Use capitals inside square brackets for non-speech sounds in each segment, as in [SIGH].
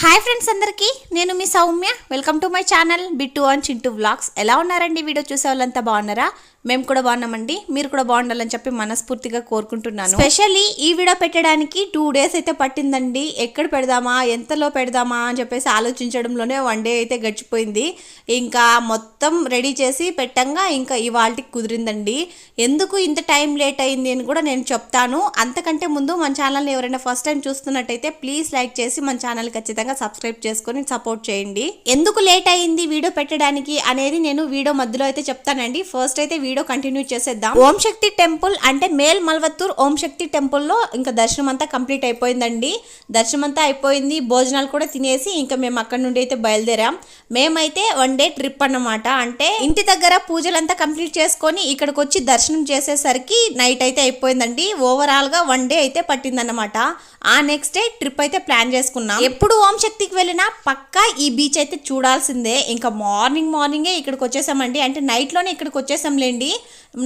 Hi friends అందరికీ నేను మీ Soumya. Welcome to my channel Bittu and Chintu vlogs. ఎలా ఉన్నారండి? వీడియో చూసే వాళ్ళంతా బాగున్నారా? మేము కూడా బాగున్నామండి. మీరు కూడా బాగుండాలని చెప్పి మనస్ఫూర్తిగా కోరుకుంటున్నాను. స్పెషల్లీ ఈ వీడియో పెట్టడానికి టూ డేస్ అయితే పట్టిందండి. ఎక్కడ పెడదామా? ఎంతలో పెడదామా? అని చెప్పేసి ఆలోచించడంలోనే వన్ డే అయితే గడిచిపోయింది. ఇంకా మొత్తం రెడీ చేసి పెట్టంగా ఇంకా ఇవాళకి కుదిరిందండి. ఎందుకు ఇంత టైం లేట్ అయింది అని కూడా నేను చెప్తాను. అంతకంటే ముందు మన ఛానల్ని ఎవరైనా ఫస్ట్ టైం చూస్తున్నట్టయితే ప్లీజ్ లైక్ చేసి మన ఛానల్ ఖచ్చితంగా సబ్స్క్రైబ్ చేసుకొని సపోర్ట్ చేయండి. ఎందుకు లేట్ అయింది వీడియో పెట్టడానికి అనేది నేను వీడియో మధ్యలో అయితే చెప్తానండి. ఫస్ట్ అయితే వీడియో కంటిన్యూ చేసేద్దాం. ఓం శక్తి టెంపుల్ అంటే మేల్ మల్వత్తూర్ ఓం శక్తి టెంపుల్లో ఇంకా దర్శనం అంతా కంప్లీట్ అయిపోయిందండి. దర్శనం అంతా అయిపోయింది. భోజనాలు కూడా తినేసి ఇంకా మేము అక్కడ నుండి అయితే బయలుదేరాం. మేమైతే వన్ డే ట్రిప్ అన్నమాట. అంటే ఇంటి దగ్గర పూజలంతా కంప్లీట్ చేసుకొని ఇక్కడికి వచ్చి దర్శనం చేసేసరికి నైట్ అయితే అయిపోయిందండి. ఓవరాల్గా వన్ డే అయితే పట్టిందన్నమాట. ఆ నెక్స్ట్ డే ట్రిప్ అయితే ప్లాన్ చేసుకున్నాం. ఎప్పుడు ఓం శక్తికి వెళ్ళినా పక్కా ఈ బీచ్ అయితే చూడాల్సిందే. ఇంకా మార్నింగ్ మార్నింగే ఇక్కడికి వచ్చేసామండి అంటే నైట్లోనే ఇక్కడికి వచ్చేసాంలేండి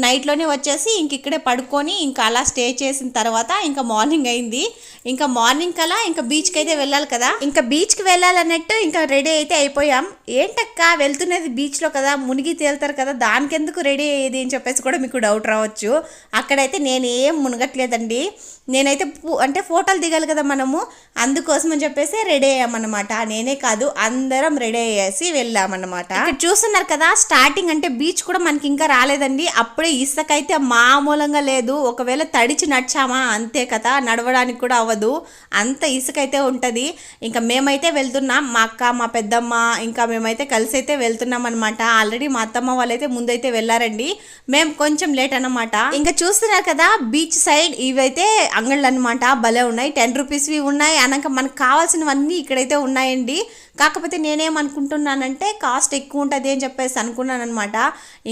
నైట్లోనే వచ్చేసి ఇంక ఇక్కడే పడుకొని ఇంకా అలా స్టే చేసిన తర్వాత ఇంకా మార్నింగ్ అయింది. ఇంకా మార్నింగ్ కలా ఇంకా బీచ్కి అయితే వెళ్ళాలి కదా. ఇంకా బీచ్కి వెళ్ళాలన్నట్టు ఇంకా రెడీ అయితే అయిపోయాం. ఏంటక్క వెళ్తున్నది బీచ్లో కదా మునిగి తేలుతారు కదా దానికెందుకు రెడీ అయ్యేది అని చెప్పేసి కూడా మీకు డౌట్ రావచ్చు. అక్కడైతే నేనేం మునగట్లేదండి. నేనైతే అంటే ఫోటోలు దిగాలి కదా మనము అందుకోసం అని చెప్పేసి రెడీ అయ్యామన్నమాట. నేనే కాదు అందరం రెడీ అయ్యేసి వెళ్ళామన్నమాట. ఇక్కడ చూస్తున్నారు కదా స్టార్టింగ్ అంటే బీచ్ కూడా మనకి ఇంకా రాలేదండి. అప్పుడే ఇసుకైతే మామూలంగా లేదు. ఒకవేళ తడిచి నడిచామా అంతే కదా నడవడానికి కూడా అవ్వదు. అంత ఇసుకైతే ఉంటుంది. ఇంకా మేమైతే వెళ్తున్నాం. మా అక్క మా పెద్దమ్మ ఇంకా మేమైతే కలిసి అయితే వెళ్తున్నాం అనమాట ఆల్రెడీ మా అత్తమ్మ వాళ్ళైతే ముందైతే వెళ్ళారండి. మేము కొంచెం లేట్ అనమాట ఇంకా చూస్తున్నారు కదా బీచ్ సైడ్ ఇవైతే అంగళ్ళు అనమాట భలే ఉన్నాయి. టెన్ రూపీస్వి ఉన్నాయి. అనక మనకు కావాల్సినవన్నీ ఇక్కడైతే ఉన్నాయండి. కాకపోతే నేనేమనుకుంటున్నానంటే కాస్ట్ ఎక్కువ ఉంటుంది అని చెప్పేసి అనుకున్నాను అనమాట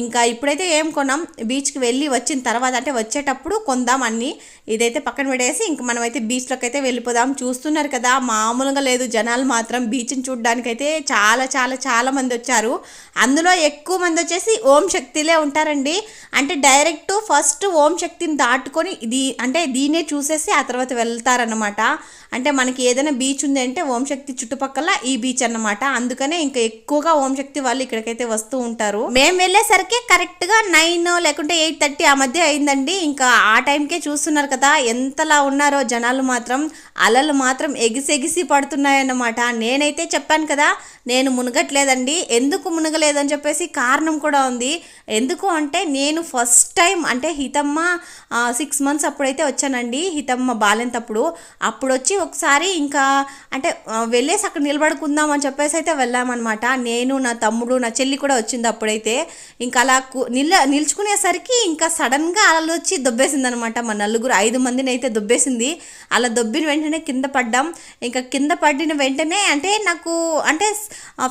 ఇంకా ఇప్పుడైతే ఏం కొన్నాం బీచ్కి వెళ్ళి వచ్చిన తర్వాత అంటే వచ్చేటప్పుడు కొందాం అన్ని. ఇదైతే పక్కన పెట్టేసి ఇంక మనమైతే బీచ్లోకి అయితే వెళ్ళిపోదాం. చూస్తున్నారు కదా మామూలుగా లేదు. జనాలు మాత్రం బీచ్ని చూడడానికైతే చాలా చాలా చాలా మంది వచ్చారు. అందులో ఎక్కువ మంది వచ్చేసి ఓం శక్తిలే ఉంటారండి. అంటే డైరెక్ట్ ఫస్ట్ ఓం శక్తిని దాటుకొని ఇది అంటే దీనే చూసేసి ఆ తర్వాత వెళ్తారనమాట అంటే మనకి ఏదైనా బీచ్ ఉంది అంటే ఓం శక్తి చుట్టుపక్కల ఈ బీచ్ అన్నమాట. అందుకనే ఇంకా ఎక్కువగా ఓం శక్తి వాళ్ళు ఇక్కడికైతే వస్తూ ఉంటారు. మేము వెళ్ళేసరికి కరెక్ట్గా నైన్ లేకుంటే ఎయిట్ థర్టీ ఆ మధ్య అయిందండి. ఇంకా ఆ టైంకే చూస్తున్నారు కదా ఎంతలా ఉన్నారో జనాలు మాత్రం అలలు మాత్రం ఎగిసి ఎగిసి పడుతున్నాయన్నమాట. నేనైతే చెప్పాను కదా నేను మునగట్లేదండి. ఎందుకు మునగలేదని చెప్పేసి కారణం కూడా ఉంది. ఎందుకు అంటే నేను ఫస్ట్ టైం అంటే హితమ్మ సిక్స్ మంత్స్ అప్పుడైతే వచ్చానండి. హితమ్మ బాలేంతప్పుడు అప్పుడు వచ్చి ఒకసారి ఇంకా అంటే వెళ్ళేసి అక్కడ నిలబడుకుందాం అని చెప్పేసి అయితే వెళ్ళామన్నమాట. నేను నా తమ్ముడు నా చెల్లి కూడా వచ్చింది అప్పుడైతే. ఇంకా అలా కు- నిల నిల్చుకునేసరికి ఇంకా సడన్గా అలలు వచ్చి దొబ్బేసింది అనమాట మా నలుగురు ఐదు మందిని అయితే దొబ్బేసింది. అలా దొబ్బిన వెంటనే కింద పడ్డాం. ఇంకా కింద పడిన వెంటనే అంటే నాకు అంటే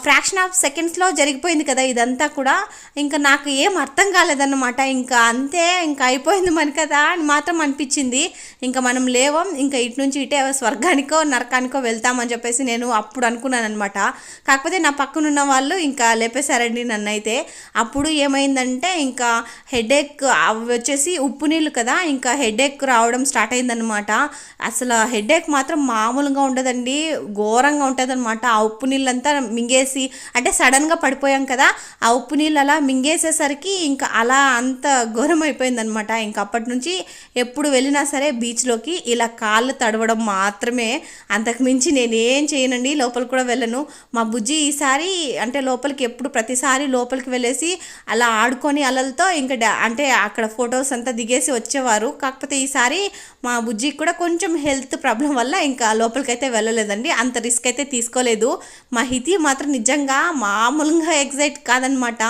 ఫ్రాక్షన్ ఆఫ్ సెకండ్స్లో జరిగిపోయింది కదా ఇదంతా కూడా. ఇంకా నాకు ఏం అర్థం కాలేదన్నమాట. ఇంకా అంతే ఇంకా అయిపోయింది మన కదా అని మాత్రం అనిపించింది. ఇంకా మనం లేవం ఇంకా ఇటు నుంచి ఇటే స్వర్గానికో నరకానికో వెళ్తామని చెప్పేసి నేను అప్పుడు అనుకున్నాను అనమాట కాకపోతే నా పక్కనున్న వాళ్ళు ఇంకా లేపేశారండి నన్ను అయితే అప్పుడు ఏమైందంటే ఇంకా హెడేక్ అవి వచ్చేసి ఉప్పు నీళ్ళు కదా ఇంకా హెడేక్ రావడం స్టార్ట్ అయిందనమాట అసలు హెడేక్ మాత్రం మామూలుగా ఉండదండి ఘోరంగా ఉంటుందన్నమాట. ఆ ఉప్పు నీళ్ళంతా మింగేసి అంటే సడన్గా పడిపోయాం కదా ఆ ఉప్పు నీళ్ళు అలా మింగేసేసరికి ఇంకా అలా అంత ఘోరం అయిపోయిందనమాట ఇంకా అప్పటి నుంచి ఎప్పుడు వెళ్ళినా సరే బీచ్లోకి ఇలా కాళ్ళు తడవడం మాత్రమే అంతకు మించి నేనేం చేయనండి లోపలికి కూడా వెళ్ళను. మా బుజ్జి ఈసారి అంటే లోపలికి ఎప్పుడు ప్రతిసారి లోపలికి వెళ్ళేసి అలా ఆడుకొని అలలతో ఇంకా అంటే అక్కడ ఫొటోస్ అంతా దిగేసి వచ్చేవారు. కాకపోతే ఈసారి మా బుజ్జికి కూడా కొంచెం హెల్త్ ప్రాబ్లం వల్ల ఇంకా లోపలికైతే వెళ్ళలేదండి. అంత రిస్క్ అయితే తీసుకోలేదు. మా హితి మాత్రం నిజంగా మామూలుగా [LAUGHS] ఎగ్జైట్ కాదనమాట.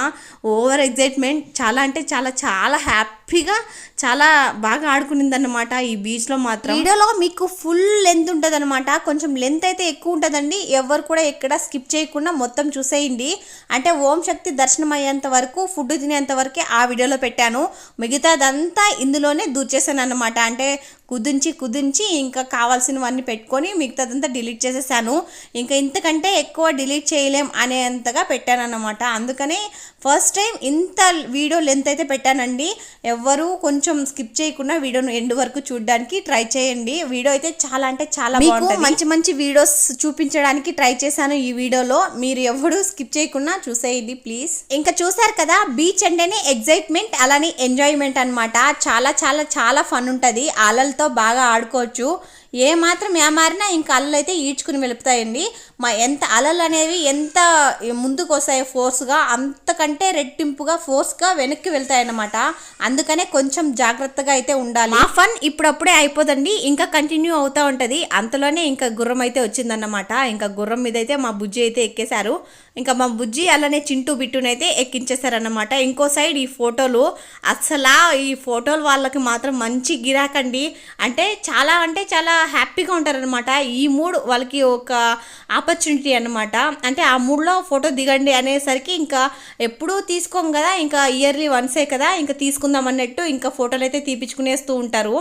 ఓవర్ ఎగ్జైట్మెంట్ చాలా అంటే చాలా చాలా హ్యాపీ హ్యాపీగా చాలా బాగా ఆడుకునిందన్నమాట ఈ బీచ్లో మాత్రం. వీడియోలో మీకు ఫుల్ లెంత్ ఉంటుంది అనమాట కొంచెం లెంత్ అయితే ఎక్కువ ఉంటుందండి. ఎవరు కూడా ఎక్కడ స్కిప్ చేయకుండా మొత్తం చూసేయండి. అంటే ఓం శక్తి దర్శనం అయ్యేంత వరకు ఫుడ్ తినేంత వరకే ఆ వీడియోలో పెట్టాను. మిగతాదంతా ఇందులోనే దూర్చేసాను అనమాట అంటే కుదించి కుదించి ఇంకా కావాల్సినవన్నీ పెట్టుకొని మిగతాదంతా డిలీట్ చేసేసాను. ఇంకా ఇంతకంటే ఎక్కువ డిలీట్ చేయలేం అనేంతగా పెట్టాను అనమాట అందుకనే ఫస్ట్ టైం ఇంత వీడియో లెంత్ అయితే పెట్టానండి. ఎవ్వరూ కొంచెం స్కిప్ చేయకుండా వీడియోను ఎండ్ వరకు చూడడానికి ట్రై చేయండి. వీడియో అయితే చాలా అంటే చాలా మీకు మంచి మంచి వీడియోస్ చూపించడానికి ట్రై చేశాను ఈ వీడియోలో. మీరు ఎవరు స్కిప్ చేయకుండా చూసేయండి ప్లీజ్. ఇంకా చూసారు కదా బీచ్ అంటేనే ఎగ్జైట్మెంట్ అలానే ఎంజాయ్మెంట్ అన్నమాట. చాలా చాలా చాలా ఫన్ ఉంటుంది. అలలతో బాగా ఆడుకోవచ్చు. ఏ మాత్రం ఏమారినా ఇంకా అలలు అయితే ఈడ్చుకుని వెళుపుతాయండి మా ఎంత అలలు అనేవి ఎంత ముందుకు వస్తాయో ఫోర్స్గా అంతకంటే రెట్టింపుగా ఫోర్స్గా వెనక్కి వెళ్తాయి అన్నమాట అందుకనే కొంచెం జాగ్రత్తగా అయితే ఉండాలి. ఆ ఫన్ ఇప్పుడప్పుడే అయిపోదండి. ఇంకా కంటిన్యూ అవుతూ ఉంటుంది. అంతలోనే ఇంకా గుర్రం అయితే వచ్చిందన్నమాట. ఇంకా గుర్రం మీద అయితే మా బుజ్జి అయితే ఎక్కేశారు. ఇంకా మా బుజ్జి అలానే చింటూ బిట్టునైతే ఎక్కించేశారన్నమాట. ఇంకో సైడ్ ఈ ఫోటోలు అసలా ఈ ఫోటోలు వాళ్ళకి మాత్రం మంచి గిరాకండి. అంటే చాలా అంటే చాలా హ్యాపీగా ఉంటారనమాట ఈ మూడ్ వాళ్ళకి ఒక ఆపర్చునిటీ అనమాట అంటే ఆ మూడ్లో ఫోటో దిగండి అనేసరికి ఇంకా ఎప్పుడూ తీసుకోం కదా ఇంకా ఇయర్లీ వన్సే కదా ఇంకా తీసుకుందాం అన్నట్టు ఇంకా ఫోటోలు అయితే తీపించుకునేస్తూ ఉంటారు.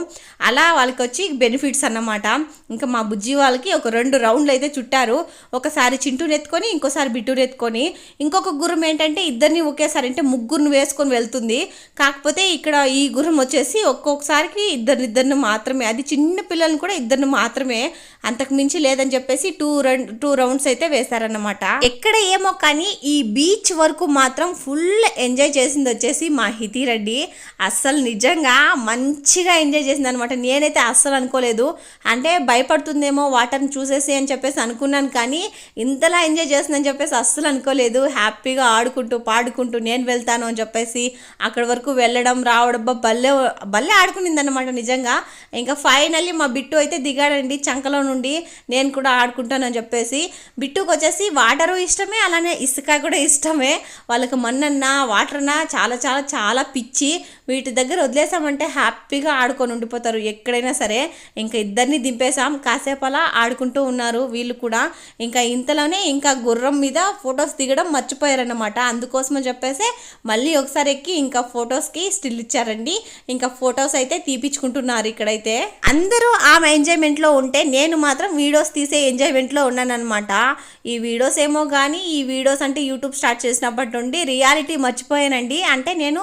అలా వాళ్ళకి వచ్చి బెనిఫిట్స్ అన్నమాట. ఇంకా మా బుజ్జి వాళ్ళకి ఒక రెండు రౌండ్లు అయితే చుట్టారు. ఒకసారి చింటూని ఎత్తుకొని ఇంకోసారి బిట్టుని ఎత్తుకొని. ఇంకొక గుర్రం ఏంటంటే ఇద్దరిని ఒకేసారి అంటే ముగ్గురిని వేసుకొని వెళ్తుంది. కాకపోతే ఇక్కడ ఈ గుర్రం వచ్చేసి ఒక్కొక్కసారికి ఇద్దరు ఇద్దరిని మాత్రమే. అది చిన్న పిల్లల్ని కూడా ఇద్దరిని మాత్రమే అంతకు మించి లేదని చెప్పేసి టూ రౌండ్ టూ రౌండ్స్ అయితే వేశారన్నమాట. ఎక్కడ ఏమో కానీ ఈ బీచ్ వరకు మాత్రం ఫుల్ ఎంజాయ్ చేసింది వచ్చేసి మా హితి రెడ్డి. అస్సలు నిజంగా మంచిగా ఎంజాయ్ చేసింది అనమాట నేనైతే అస్సలు అనుకోలేదు. అంటే భయపడుతుందేమో వాటర్ని చూసేసి అని చెప్పేసి అనుకున్నాను కానీ ఇంతలా ఎంజాయ్ చేస్తుందని చెప్పేసి అస్సలు అనుకోలేదు. హ్యాపీగా ఆడుకుంటూ పాడుకుంటూ నేను వెళ్తాను అని చెప్పేసి అక్కడ వరకు వెళ్ళడం రావడం బా భలే భలే ఆడుకునింది అనమాట నిజంగా. ఇంకా ఫైనల్లీ మా బిట్టు అయితే దిగాడండి. చంకలో నుండి నేను కూడా ఆడుకుంటానని చెప్పేసి బిట్టుకు వచ్చేసి వాటరు ఇష్టమే అలానే ఇసుక కూడా ఇష్టమే. వాళ్ళకి మన్నన్న వాటర్ చాలా చాలా చాలా పిచ్చి. వీటి దగ్గర వదిలేసామంటే హ్యాపీగా ఆడుకొని ఉండిపోతారు. ఎక్కడైనా సరే ఇంకా ఇద్దరిని దింపేసాం కాసేపు అలా ఆడుకుంటూ ఉన్నారు వీళ్ళు కూడా. ఇంకా ఇంతలోనే ఇంకా గుర్రం మీద ఫొటోస్ దిగడం మర్చిపోయారన్నమాట. అందుకోసమని చెప్పేసి మళ్ళీ ఒకసారి ఎక్కి ఇంకా ఫొటోస్కి స్టిల్ ఇచ్చారండి. ఇంకా ఫొటోస్ అయితే తీపిచ్చుకుంటున్నారు ఇక్కడైతే. అందరూ ఆమె ఎంజాయ్మెంట్లో ఉంటే నేను మాత్రం వీడియోస్ తీసే ఎంజాయ్మెంట్లో ఉన్నానన్నమాట. ఈ వీడియోస్ ఏమో కానీ ఈ వీడియోస్ అంటే యూట్యూబ్ స్టార్ట్ చేసినప్పటి నుండి రియాలిటీ మర్చిపోయానండి. అంటే నేను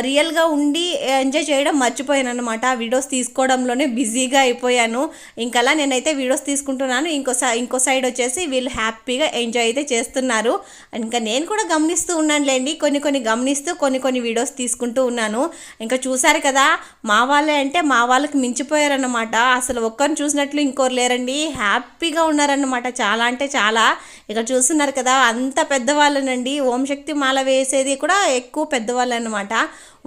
రియల్గా ఉండి ఎంజాయ్ చేయడం మర్చిపోయాను అనమాట వీడియోస్ తీసుకోవడంలోనే బిజీగా అయిపోయాను. ఇంకలా నేనైతే వీడియోస్ తీసుకుంటున్నాను. ఇంకో సై- ఇంకో సైడ్ వచ్చేసి వీళ్ళు హ్యాపీగా ఎంజాయ్ అయితే చేస్తున్నారు. ఇంకా నేను కూడా గమనిస్తూ ఉన్నానులేండి. కొన్ని కొన్ని గమనిస్తూ కొన్ని కొన్ని వీడియోస్ తీసుకుంటూ ఉన్నాను. ఇంకా చూసారు కదా మా వాళ్ళే అంటే మా వాళ్ళకి మించిపోయారన్నమాట. అసలు ఒక్కరిని చూసినట్లు ఇంకోరు లేరండి హ్యాపీగా ఉన్నారన్నమాట. చాలా అంటే చాలా. ఇక్కడ చూస్తున్నారు కదా అంత పెద్దవాళ్ళనండి. ఓం శక్తి మాల వేసేది కూడా ఎక్కువ పెద్దవాళ్ళు అనమాట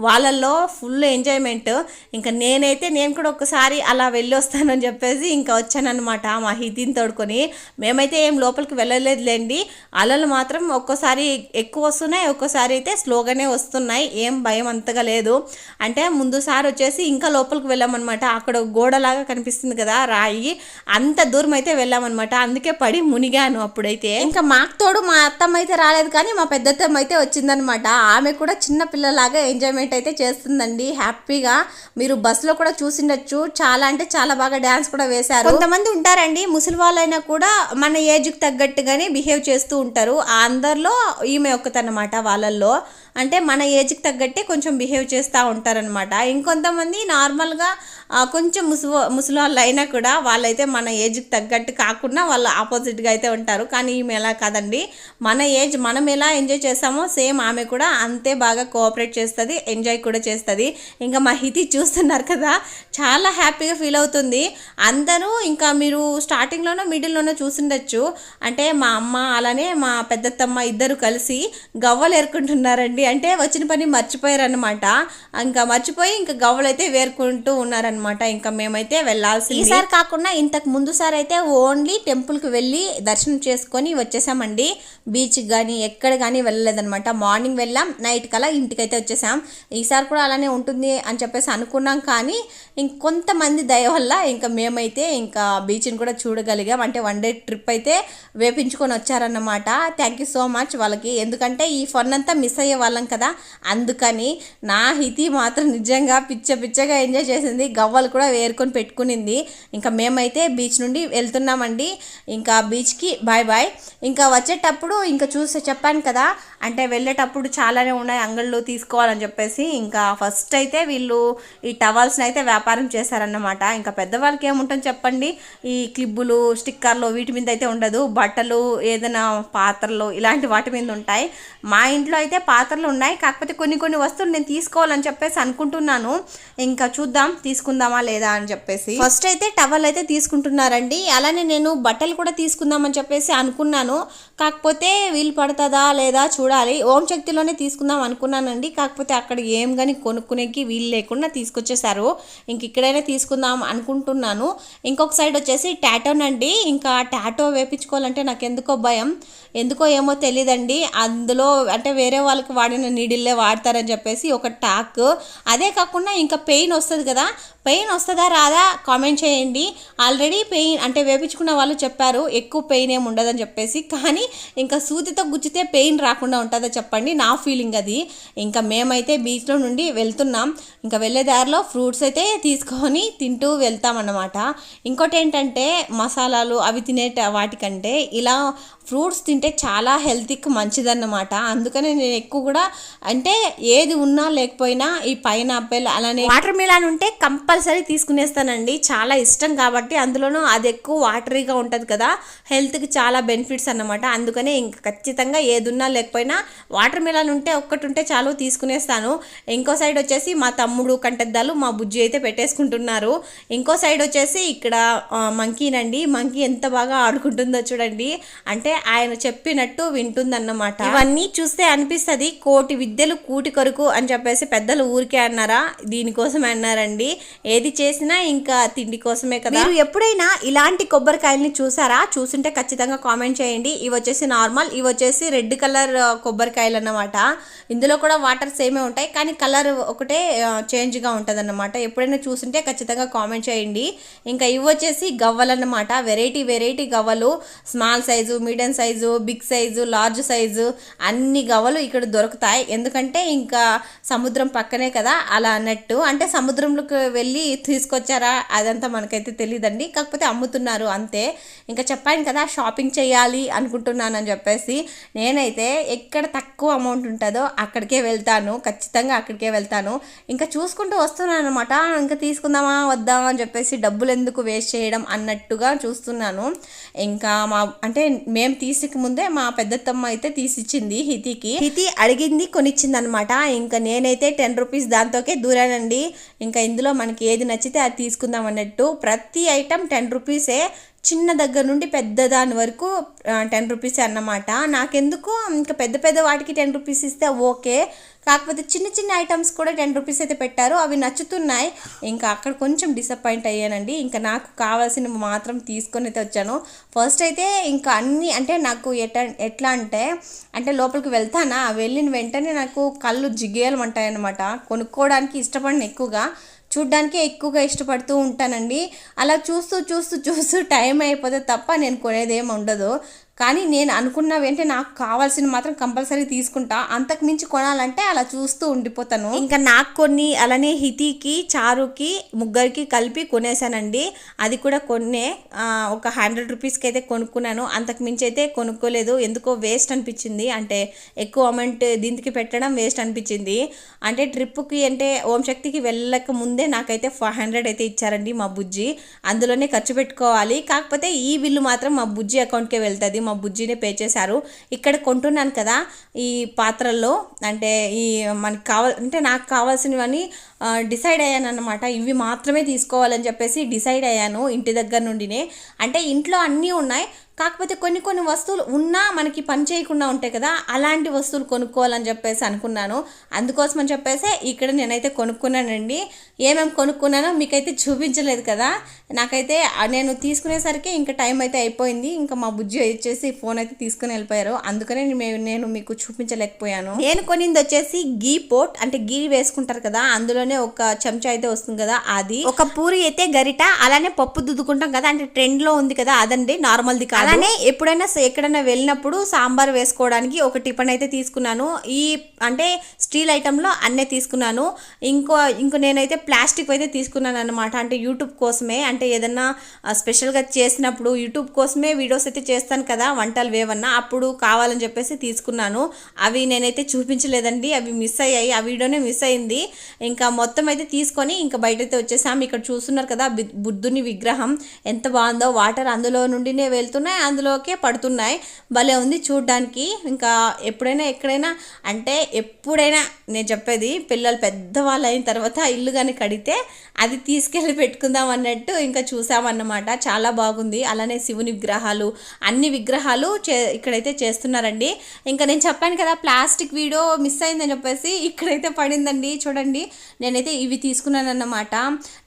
వాళ్ళల్లో ఫుల్ ఎంజాయ్మెంట్. ఇంకా నేనైతే నేను కూడా ఒకసారి అలా వెళ్ళి వస్తానని చెప్పేసి ఇంకా వచ్చానమాట మా హితిని తోడుకొని. మేమైతే ఏం లోపలికి వెళ్ళలేదులేండి. అలలు మాత్రం ఒక్కోసారి ఎక్కువ వస్తున్నాయి ఒక్కోసారి అయితే స్లోగానే వస్తున్నాయి. ఏం భయం అంతగా లేదు. అంటే ముందుసారి వచ్చేసి ఇంకా లోపలికి వెళ్ళామన్నమాట. అక్కడ గోడలాగా కనిపిస్తుంది కదా రాయి. అంత దూరం అయితే వెళ్ళామన్నమాట. అందుకే పడి మునిగాను అప్పుడైతే. ఇంకా మాకు తోడు మా అత్తమ్మ అయితే రాలేదు కానీ మా పెద్దత్తమ్మ అయితే వచ్చిందనమాట ఆమె కూడా చిన్న పిల్లలాగా ఎంజాయ్మెంట్ అయితే చేస్తుందండి. హ్యాపీగా మీరు బస్సులో కూడా చూసిండొచ్చు. చాలా అంటే చాలా బాగా డ్యాన్స్ కూడా వేశారు. కొంతమంది ఉంటారండి. ముసలి వాళ్ళైనా కూడా మన ఏజ్కి తగ్గట్టుగానే బిహేవ్ చేస్తూ ఉంటారు. అందరిలో ఈమె ఒక్కతన్నమాట వాళ్ళల్లో. అంటే మన ఏజ్కి తగ్గట్టే కొంచెం బిహేవ్ చేస్తూ ఉంటారనమాట ఇంకొంతమంది నార్మల్గా కొంచెం ముసు ముసలి అయినా కూడా వాళ్ళైతే మన ఏజ్కి తగ్గట్టు కాకుండా వాళ్ళు ఆపోజిట్గా అయితే ఉంటారు. కానీ ఈమె ఎలా కాదండి. మన ఏజ్ మనం ఎలా ఎంజాయ్ చేస్తామో సేమ్ ఆమె కూడా అంతే బాగా కోఆపరేట్ చేస్తుంది ఎంజాయ్ కూడా చేస్తుంది. ఇంకా మా హితి చూస్తున్నారు కదా చాలా హ్యాపీగా ఫీల్ అవుతుంది. అందరూ ఇంకా మీరు స్టార్టింగ్లోనో మిడిల్లోనో చూసిండొచ్చు. అంటే మా అమ్మ అలానే మా పెద్దత్తమ్మ ఇద్దరు కలిసి గవ్వలు ఏరుకుంటున్నారండి. అంటే వచ్చిన పని మర్చిపోయారనమాట ఇంకా మర్చిపోయి ఇంకా గవ్వలు అయితే వేరుకుంటూ ఉన్నారనమాట ఇంకా మేమైతే వెళ్ళాల్సి ఈసారి కాకుండా ఇంతకు ముందు సారి అయితే ఓన్లీ టెంపుల్కి వెళ్ళి దర్శనం చేసుకొని వచ్చేసామండి. బీచ్కి కానీ ఎక్కడ కానీ వెళ్ళలేదనమాట మార్నింగ్ వెళ్ళాం నైట్ కల్లా ఇంటికైతే వచ్చేసాం. ఈసారి కూడా అలానే ఉంటుంది అని చెప్పేసి అనుకున్నాం కానీ ఇంకొంతమంది దయ వల్ల ఇంకా మేమైతే ఇంకా బీచ్ని కూడా చూడగలిగాం. అంటే వన్ డే ట్రిప్ అయితే వేపించుకొని వచ్చారన్నమాట. థ్యాంక్ యూ సో మచ్ వాళ్ళకి. ఎందుకంటే ఈ ఫన్ అంతా మిస్ అయ్యే వాళ్ళం కదా. అందుకని నా హితి మాత్రం నిజంగా పిచ్చ పిచ్చగా ఎంజాయ్ చేసింది. గవ్వలు కూడా వేరుకొని పెట్టుకునింది. ఇంకా మేమైతే బీచ్ నుండి వెళ్తున్నామండి. ఇంకా బీచ్కి బాయ్ బాయ్ ఇంకా వచ్చేటప్పుడు ఇంకా చూసి చెప్పాను కదా. అంటే వెళ్ళేటప్పుడు చాలానే ఉన్నాయి. అంగళ్ళు తీసుకోవాలని చెప్పేసి ఇంకా ఫస్ట్ అయితే వీళ్ళు ఈ టవల్స్ని అయితే వ్యాపారం చేశారన్నమాట. ఇంకా పెద్దవాళ్ళకి ఏముంటుంది చెప్పండి? ఈ క్లిబ్బులు స్టిక్కర్లు వీటి మీద అయితే ఉండదు. బట్టలు ఏదైనా పాత్రలు ఇలాంటి వాటి మీద ఉంటాయి. మా ఇంట్లో అయితే పాత్రలు ఉన్నాయి. కాకపోతే కొన్ని కొన్ని వస్తువులు నేను తీసుకోవాలని చెప్పేసి అనుకుంటున్నాను. ఇంకా చూద్దాం తీసుకుందామా లేదా అని చెప్పేసి. ఫస్ట్ అయితే టవల్ అయితే తీసుకుంటున్నారండి. అలానే నేను బట్టలు కూడా తీసుకుందామని చెప్పేసి అనుకున్నాను. కాకపోతే వీలు పడుతుందా లేదా చూడాలి. ఓం శక్తిలోనే తీసుకుందాం అనుకున్నానండి. కాకపోతే అక్కడ ఏం కానీ కొనుక్కునేకి వీలు లేకుండా తీసుకొచ్చేసారు ఇంక ఇక్కడైనా తీసుకుందాం అనుకుంటున్నాను. ఇంకొక సైడ్ వచ్చేసి టాటోనండి. ఇంకా టాటో వేపించుకోవాలంటే నాకు ఎందుకో భయం. ఎందుకో ఏమో తెలియదండి అందులో అంటే వేరే వాళ్ళకి వాడిన నీడిల్లే వాడతారని చెప్పేసి ఒక టాక్. అదే కాకుండా ఇంకా పెయిన్ వస్తుంది కదా. పెయిన్ వస్తుందా రాదా? కామెంట్ చేయండి. ఆల్రెడీ పెయిన్ అంటే వేపించుకున్న వాళ్ళు చెప్పారు ఎక్కువ పెయిన్ ఏమి ఉండదని చెప్పేసి. కానీ ఇంకా సూదితో గుచ్చితే పెయిన్ రాకుండా ఉంటుందో చెప్పండి. నా ఫీలింగ్ అది. ఇంకా మేమైతే బీచ్లో నుండి వెళ్తున్నాం. ఇంకా వెళ్ళే దారిలో ఫ్రూట్స్ అయితే తీసుకొని తింటూ వెళ్తామన్నమాట. ఇంకోటి ఏంటంటే మసాలాలు అవి తినే వాటికంటే ఇలా ఫ్రూట్స్ తింటే చాలా హెల్త్కి మంచిదన్నమాట. అందుకనే నేను ఎక్కువ కూడా అంటే ఏది ఉన్నా లేకపోయినా ఈ పైనాపిల్ అలానే వాటర్ మిలాన్ ఉంటే కంపల్సరీ తీసుకునేస్తానండి. చాలా ఇష్టం కాబట్టి అందులోనూ అది ఎక్కువ వాటరీగా ఉంటుంది కదా హెల్త్కి చాలా బెనిఫిట్స్ అన్నమాట. అందుకనే ఇంకా ఖచ్చితంగా ఏది ఉన్నా లేకపోయినా వాటర్ మిలాన్ ఉంటే ఒక్కటి ఉంటే చాలు తీసుకునేస్తాను. ఇంకో సైడ్ వచ్చేసి మా తమ్ముడు కంటెద్దాలు మా బుజ్జి అయితే పెట్టేసుకుంటున్నారు. ఇంకో సైడ్ వచ్చేసి ఇక్కడ మంకీనండి. మంకీ ఎంత బాగా ఆడుకుంటుందో చూడండి. అంటే ఆయన చెప్పినట్టు వింటుందన్నమాట. ఇవన్నీ చూస్తే అనిపిస్తుంది కోటి విద్యలు కూటి కొరకు అని చెప్పేసి పెద్దలు ఊరికే అన్నారా? దీనికోసం అన్నారండి. ఏది చేసినా ఇంకా తిండి కోసమే కదా. మీరు ఎప్పుడైనా ఇలాంటి కొబ్బరికాయల్ని చూసారా? చూసుంటే ఖచ్చితంగా కామెంట్ చేయండి. ఇవి వచ్చేసి నార్మల్ ఇవి వచ్చేసి రెడ్ కలర్ కొబ్బరికాయలు అన్నమాట ఇందులో కూడా వాటర్ సేమే ఉంటాయి కానీ కలర్ ఒకటే చేంజ్గా ఉంటుంది అన్నమాట ఎప్పుడైనా చూసుంటే ఖచ్చితంగా కామెంట్ చేయండి. ఇంకా ఇవి వచ్చేసి గవ్వలు అన్నమాట వెరైటీ వెరైటీ గవ్వలు small size medium size big size large size అన్ని గవలు ఇక్కడ దొరుకుతాయి. ఎందుకంటే ఇంకా సముద్రం పక్కనే కదా అలా అన్నట్టు. అంటే సముద్రంలోకి వెళ్ళి తీసుకొచ్చారా? అదంతా మనకైతే తెలియదండి కాకపోతే అమ్ముతున్నారు అంతే. ఇంకా చెప్పాను కదా షాపింగ్ చేయాలి అనుకుంటున్నానని చెప్పేసి. నేనైతే ఎక్కడ తక్కువ అమౌంట్ ఉంటుందో అక్కడికే వెళ్తాను. ఖచ్చితంగా అక్కడికే వెళ్తాను. ఇంకా చూసుకుంటూ వస్తున్నాను అనమాట ఇంకా తీసుకుందామా వద్దా అని చెప్పేసి డబ్బులు ఎందుకు వేస్ట్ చేయడం అన్నట్టుగా చూస్తున్నాను. ఇంకా మా అంటే మేము తీసిక ముందే మా పెద్దత్తమ్మ అయితే తీసిచ్చింది హితికి. హితి అడిగింది కొనిచ్చింది అనమాట ఇంకా నేనైతే టెన్ రూపీస్ దాంతోకే దూరానండి. ఇంకా ఇందులో మనకి ఏది నచ్చితే అది తీసుకుందాం అన్నట్టు ప్రతి ఐటమ్ టెన్ రూపీసే చిన్న దగ్గర నుండి పెద్ద దాని వరకు టెన్ రూపీస్ అన్నమాట. నాకెందుకు ఇంకా పెద్ద పెద్ద వాటికి టెన్ రూపీస్ ఇస్తే ఓకే. కాకపోతే చిన్న చిన్న ఐటమ్స్ కూడా టెన్ రూపీస్ అయితే పెట్టారు. అవి నచ్చుతున్నాయి. ఇంకా అక్కడ కొంచెం డిసప్పాయింట్ అయ్యానండి. ఇంకా నాకు కావాల్సినవి మాత్రం తీసుకొని అయితే వచ్చాను. ఫస్ట్ అయితే ఇంకా అన్నీ అంటే నాకు ఎట ఎట్లా అంటే అంటే లోపలికి వెళ్తానా? వెళ్ళిన వెంటనే నాకు కళ్ళు జిగేయలమంటాయి అనమాట కొనుక్కోవడానికి ఇష్టపడిన ఎక్కువగా. చూడ్డానికి ఎక్కువగా ఇష్టపడుతూ ఉంటానండి. అలా చూస్తూ చూస్తూ చూస్తూ [LAUGHS] టైం అయిపోతే తప్ప నేను కొనేది ఏమి ఉండదు. కానీ నేను అనుకున్న వెంటనే నాకు కావాల్సిన మాత్రం కంపల్సరీ తీసుకుంటా. అంతకు మించి కొనాలంటే అలా చూస్తూ ఉండిపోతాను. ఇంకా నాకు కొన్ని అలానే హితికి చారుకి ముగ్గురికి కలిపి కొనేసానండి అది కూడా కొన్నే. ఒక హండ్రెడ్ రూపీస్కి అయితే కొనుక్కున్నాను. అంతకు మించి అయితే కొనుక్కోలేదు. ఎందుకో వేస్ట్ అనిపించింది. అంటే ఎక్కువ అమౌంట్ దీనికి పెట్టడం వేస్ట్ అనిపించింది. అంటే ట్రిప్కి అంటే ఓం శక్తికి వెళ్ళక ముందే నాకైతే ఫైవ్ హండ్రెడ్ అయితే ఇచ్చారండి మా బుజ్జి. అందులోనే ఖర్చు పెట్టుకోవాలి. కాకపోతే ఈ బిల్లు మాత్రం మా బుజ్జి అకౌంట్కే వెళ్తుంది. మా బుజ్జినే పే చేశారు ఇక్కడ కొంటున్నాను కదా ఈ పాత్రల్లో. అంటే ఈ మనకి కావాల అంటే నాకు కావాల్సినవన్నీ డిసైడ్ అయ్యాను అనమాట ఇవి మాత్రమే తీసుకోవాలని చెప్పేసి డిసైడ్ అయ్యాను ఇంటి దగ్గర నుండినే. అంటే ఇంట్లో అన్నీ ఉన్నాయి. కాకపోతే కొన్ని కొన్ని వస్తువులు ఉన్నా మనకి పని చేయకుండా ఉంటాయి కదా అలాంటి వస్తువులు కొనుక్కోవాలని చెప్పేసి అనుకున్నాను. అందుకోసం అని చెప్పేసి ఇక్కడ నేనైతే కొనుక్కున్నానండి. ఏమేమి కొనుక్కున్నానో మీకైతే చూపించలేదు కదా. నాకైతే నేను తీసుకునేసరికి ఇంకా టైం అయితే అయిపోయింది. ఇంకా మా బుజ్జి వచ్చేసి ఫోన్ అయితే తీసుకుని వెళ్ళిపోయారు. అందుకనే నేను మీకు చూపించలేకపోయాను. నేను కొనింది వచ్చేసి గీ పోట్ అంటే గీ వేసుకుంటారు కదా అందులోనే ఒక చెంచా అయితే వస్తుంది కదా అది. ఒక పూరి అయితే గరిట అలానే పప్పు దుద్దుకుంటాం కదా అంటే ట్రెండ్లో ఉంది కదా అదండి నార్మల్ది కాదు. అలానే ఎప్పుడైనా ఎక్కడైనా వెళ్ళినప్పుడు సాంబార్ వేసుకోవడానికి ఒక టిఫిన్ అయితే తీసుకున్నాను. ఈ అంటే స్టీల్ ఐటెంలో అన్నే తీసుకున్నాను. ఇంకో ఇంకో నేనైతే ప్లాస్టిక్ అయితే తీసుకున్నాను అనమాట అంటే యూట్యూబ్ కోసమే. అంటే ఏదన్నా స్పెషల్గా చేసినప్పుడు యూట్యూబ్ కోసమే వీడియోస్ అయితే చేస్తాను కదా వంటలు వేవన్నా. అప్పుడు కావాలని చెప్పేసి తీసుకున్నాను. అవి నేనైతే చూపించలేదండి. అవి మిస్ అయ్యాయి. ఆ వీడియోనే మిస్ అయింది. ఇంకా మొత్తం అయితే తీసుకొని ఇంకా బయట అయితే వచ్చేసాం ఇక్కడ చూస్తున్నారు కదా బుద్ధుని విగ్రహం. ఎంత బాగుందో. వాటర్ అందులో నుండినే వెళ్తున్నాయి. అందులోకే పడుతున్నాయి. భలే ఉంది చూడ్డానికి. ఇంకా ఎప్పుడైనా ఎక్కడైనా అంటే ఎప్పుడైనా నేను చెప్పేది పిల్లలు పెద్దవాళ్ళు అయిన తర్వాత ఇల్లు కానీ కడితే అది తీసుకెళ్ళి పెట్టుకుందాం అన్నట్టు ఇంకా చూసామన్నమాట. చాలా బాగుంది. అలానే శివుని విగ్రహాలు అన్ని విగ్రహాలు చే ఇక్కడైతే చేస్తున్నారండి. ఇంకా నేను చెప్పాను కదా ప్లాస్టిక్ వీడియో మిస్ అయిందని చెప్పేసి ఇక్కడైతే పడిందండి. చూడండి నేనైతే ఇవి తీసుకున్నాను అన్నమాట